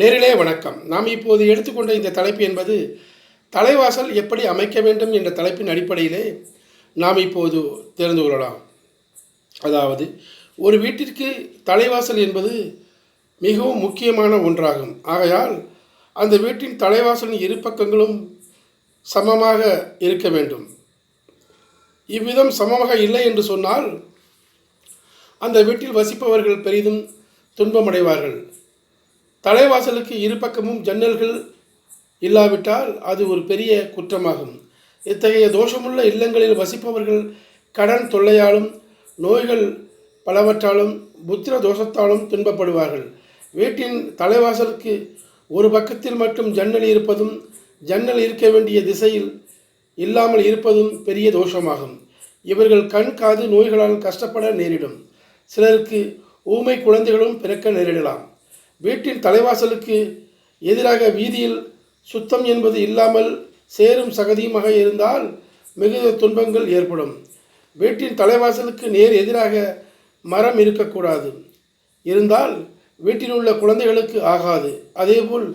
நேரிலே வணக்கம். நாம் இப்போது எடுத்துக்கொண்ட இந்த தலைப்பு என்பது தலைவாசல் எப்படி அமைக்க வேண்டும் என்ற தலைப்பின் அடிப்படையிலே நாம் இப்போது தெரிந்து கொள்ளலாம். அதாவது ஒரு வீட்டிற்கு தலைவாசல் என்பது மிகவும் முக்கியமான ஒன்றாகும். ஆகையால் அந்த வீட்டின் தலைவாசலின் இரு பக்கங்களும் சமமாக இருக்க வேண்டும். இவ்விதம் சமமாக இல்லை என்று சொன்னால் அந்த வீட்டில் வசிப்பவர்கள் பெரிதும் துன்பமடைவார்கள். தலைவாசலுக்கு இரு பக்கமும் ஜன்னல்கள் இல்லாவிட்டால் அது ஒரு பெரிய குற்றமாகும். இத்தகைய தோஷமுள்ள இல்லங்களில் வசிப்பவர்கள் கடன் தொல்லையாலும் நோய்கள் பலவற்றாலும் புத்திர தோஷத்தாலும் துன்பப்படுவார்கள். வீட்டின் தலைவாசலுக்கு ஒரு பக்கத்தில் மட்டும் ஜன்னல் இருப்பதும் ஜன்னல் இருக்க வேண்டிய திசையில் இல்லாமல் இருப்பதும் பெரிய தோஷமாகும். இவர்கள் கண் காது நோய்களால் கஷ்டப்பட நேரிடும். சிலருக்கு ஊமை குழந்தைகளும் பிறக்க நேரிடலாம். வீட்டின் தலைவாசலுக்கு எதிராக வீதியில் சுத்தம் என்பது இல்லாமல் சேரும் சகதியுமாக இருந்தால் மிகுந்த துன்பங்கள் ஏற்படும். வீட்டின் தலைவாசலுக்கு நேர் எதிராக மரம் இருக்கக்கூடாது. இருந்தால் வீட்டில் உள்ள குழந்தைகளுக்கு ஆகாது. அதேபோல்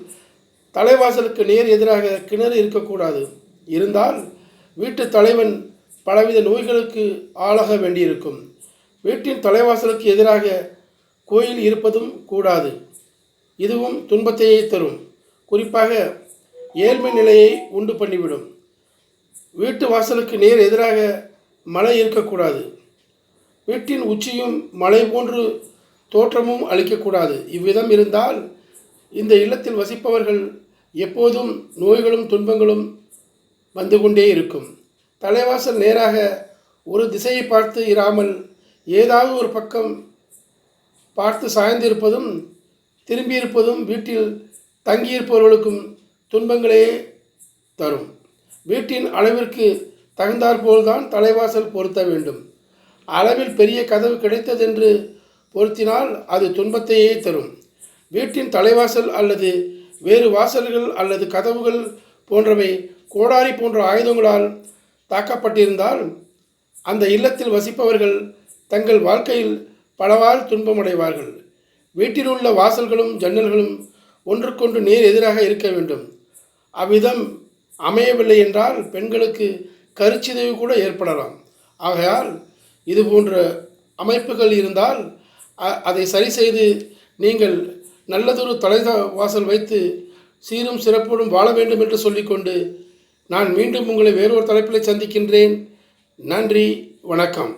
தலைவாசலுக்கு நேர் எதிராக கிணறு இருக்கக்கூடாது. இருந்தால் வீட்டு தலைவன் பலவித நோய்களுக்கு ஆளாக வேண்டியிருக்கும். வீட்டின் தலைவாசலுக்கு எதிராக கோயில் இருப்பதும் கூடாது. இதுவும் துன்பத்தையே தரும். குறிப்பாக ஏழ்மை நிலையை உண்டு பண்ணிவிடும். வீட்டு வாசலுக்கு நேர் எதிராக மலை இருக்கக்கூடாது. வீட்டின் உச்சியும் மலை போன்று தோற்றமும் அளிக்கக்கூடாது. இவ்விதம் இருந்தால் இந்த இல்லத்தில் வசிப்பவர்கள் எப்போதும் நோய்களும் துன்பங்களும் வந்து கொண்டே இருக்கும். தலைவாசல் நேராக ஒரு திசையை பார்த்து இராமல் ஏதாவது ஒரு பக்கம் பார்த்து சாய்ந்திருப்பதும் திரும்பியிருப்பதும் வீட்டில் தங்கியிருப்பவர்களுக்கும் துன்பங்களே தரும். வீட்டின் அளவிற்கு தகுந்தாற்போல்தான் தலைவாசல் பொருத்த வேண்டும். அளவில் பெரிய கதவு கிடைத்ததென்று பொருத்தினால் அது துன்பத்தையே தரும். வீட்டின் தலைவாசல் அல்லது வேறு வாசல்கள் அல்லது கதவுகள் போன்றவை கோடாரி போன்ற ஆயுதங்களால் தாக்கப்பட்டிருந்தால் அந்த இல்லத்தில் வசிப்பவர்கள் தங்கள் வாழ்க்கையில் பலவாறு துன்பமடைவார்கள். வீட்டில் உள்ள வாசல்களும் ஜன்னல்களும் ஒன்றுக்கொன்று நேர் எதிராக இருக்க வேண்டும். அவ்விதம் அமையவில்லை என்றால் பெண்களுக்கு கருச்சிதைவு கூட ஏற்படலாம். ஆகையால் இது போன்ற அமைப்புகள் இருந்தால் அதை சரி செய்து நீங்கள் நல்லதொரு தலை வாசல் வைத்து சீரும் சிறப்போடும் வாழ வேண்டும் என்று சொல்லிக்கொண்டு நான் மீண்டும் உங்களை வேறொரு தலைப்பில் சந்திக்கின்றேன். நன்றி வணக்கம்.